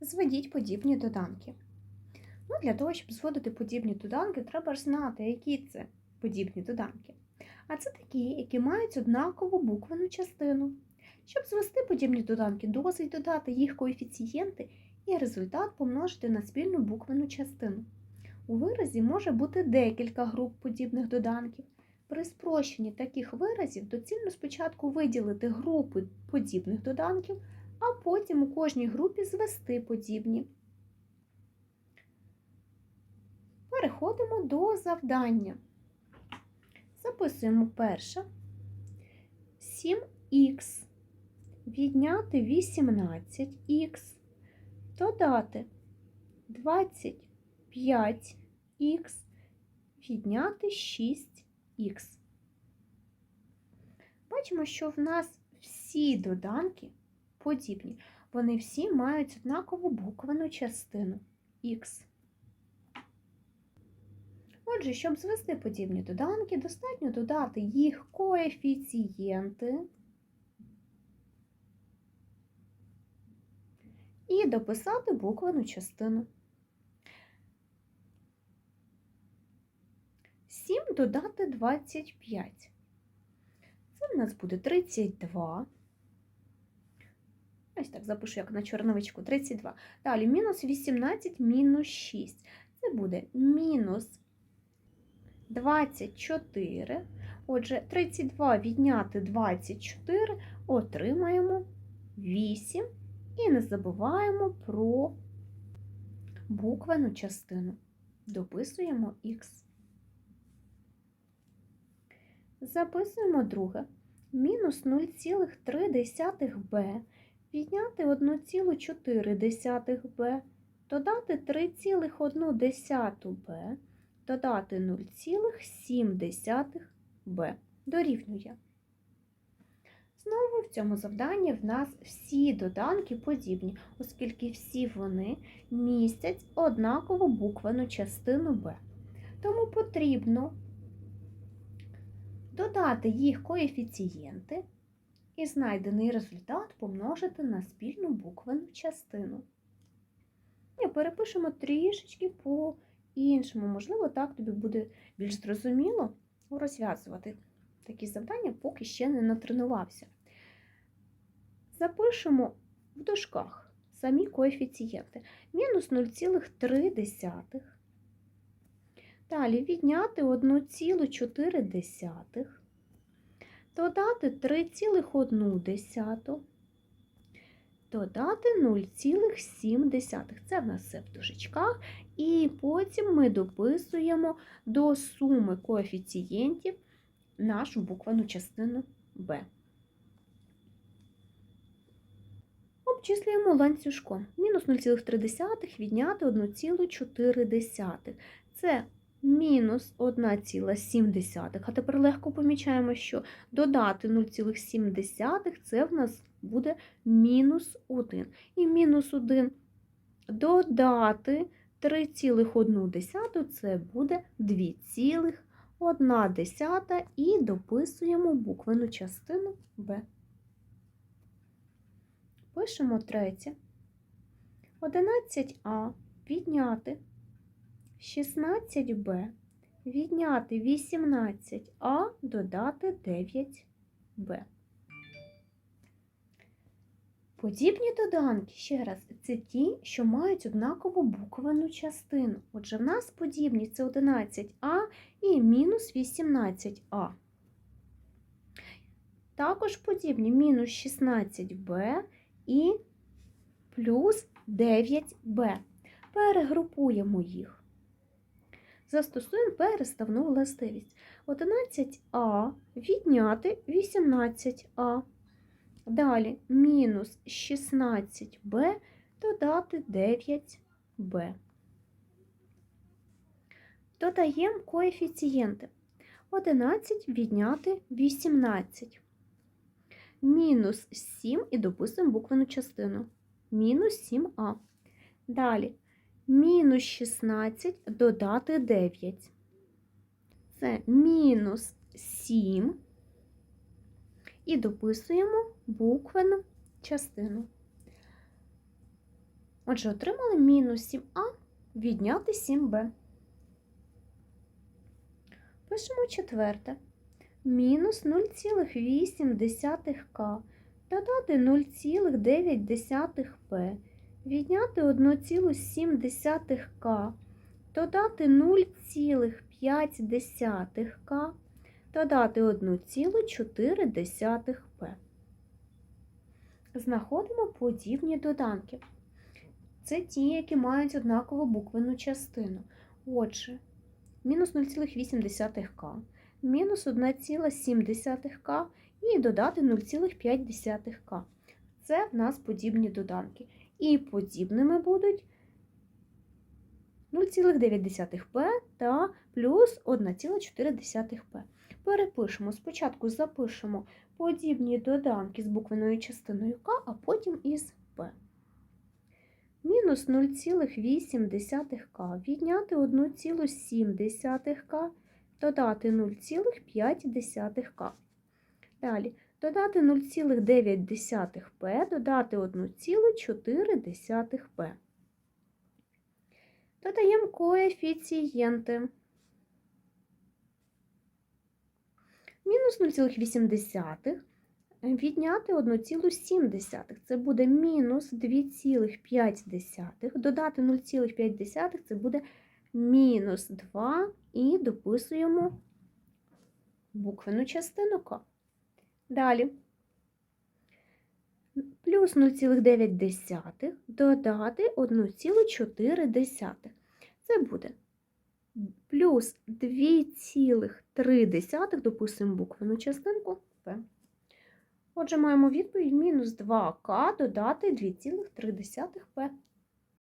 Зведіть подібні доданки. Ну, Для того, щоб зводити подібні доданки, треба ж знати, які це подібні доданки. А це такі, які мають однакову буквену частину. Щоб звести подібні доданки, досить додати їх коефіцієнти і результат помножити на спільну буквену частину. У виразі може бути декілька груп подібних доданків. При спрощенні таких виразів доцільно спочатку виділити групи подібних доданків, а потім у кожній групі звести подібні. Переходимо до завдання. Записуємо перше. 7х відняти 18х, додати 25х, відняти 6х. Бачимо, що в нас всі доданки подібні. Вони всі мають однакову буквену частину х. Отже, щоб звести подібні доданки, достатньо додати їх коефіцієнти і дописати буквену частину. 7 додати 25. Це в нас буде 32. Ось так запишу, як на чорновичку, 32. Далі мінус 18, мінус 6. Це буде мінус 24. Отже, 32 відняти 24 отримаємо 8. І не забуваємо про буквену частину. Дописуємо х. Записуємо друге. Мінус 0,3b відняти 1,4b, додати 3,1b, додати 0,7b. Дорівнює. Знову в цьому завданні в нас всі доданки подібні, оскільки всі вони містять однакову буквену частину b. Тому потрібно додати їх коефіцієнти і знайдений результат помножити на спільну буквену частину. І перепишемо трішечки по-іншому. Можливо, так тобі буде більш зрозуміло розв'язувати такі завдання, поки ще не натренувався. Запишемо в дужках самі коефіцієнти. Мінус 0,3. Далі відняти 1,4, додати 3,1, додати 0,7. Це в нас все в дужечках. І потім ми дописуємо до суми коефіцієнтів нашу буквену частину b. Обчислюємо ланцюжком. Мінус 0,3 відняти 1,4. Це мінус 1,7. А тепер легко помічаємо, що додати 0,7 це в нас буде мінус 1. І мінус 1 додати 3,1 це буде 2,1 і дописуємо буквену частину b. Пишемо третє. 11а відняти 16b, відняти 18а, додати 9b. Подібні доданки, ще раз, це ті, що мають однакову буквену частину. Отже, в нас подібні це 11а і мінус 18а. Також подібні мінус 16b і плюс 9b. Перегрупуємо їх. Застосуємо переставну властивість. 11а відняти 18а. Далі мінус 16b додати 9b. Додаємо коефіцієнти. 11 відняти 18 мінус 7 і дописуємо буквену частину. Мінус 7а. Далі мінус 16 додати 9. Це мінус 7. І дописуємо буквену частину. Отже, отримали мінус 7а відняти 7b. Пишемо четверте. Мінус 0,8к додати 0,9p, відняти 1,7к, додати 0,5к, додати 1,4p. Знаходимо подібні доданки. Це ті, які мають однакову буквену частину. Отже, мінус 0,8к, мінус 1,7к і додати 0,5к. Це в нас подібні доданки. І подібними будуть 0,9p та плюс 1,4p. Перепишемо. Спочатку запишемо подібні доданки з буквеною частиною К, а потім із П. Мінус 0,8к відняти 1,7к, додати 0,5к. Далі додати 0,9p, додати 1,4p. Додаємо коефіцієнти. Мінус 0,8 відняти 1,7. Це буде мінус 2,5. Додати 0,5 це буде мінус 2 і дописуємо буквену частину К. Далі. Плюс 0,9 додати 1,4. Це буде плюс 2,3 дописуємо буквену частинку П. Отже, маємо відповідь мінус 2К додати 2,3П.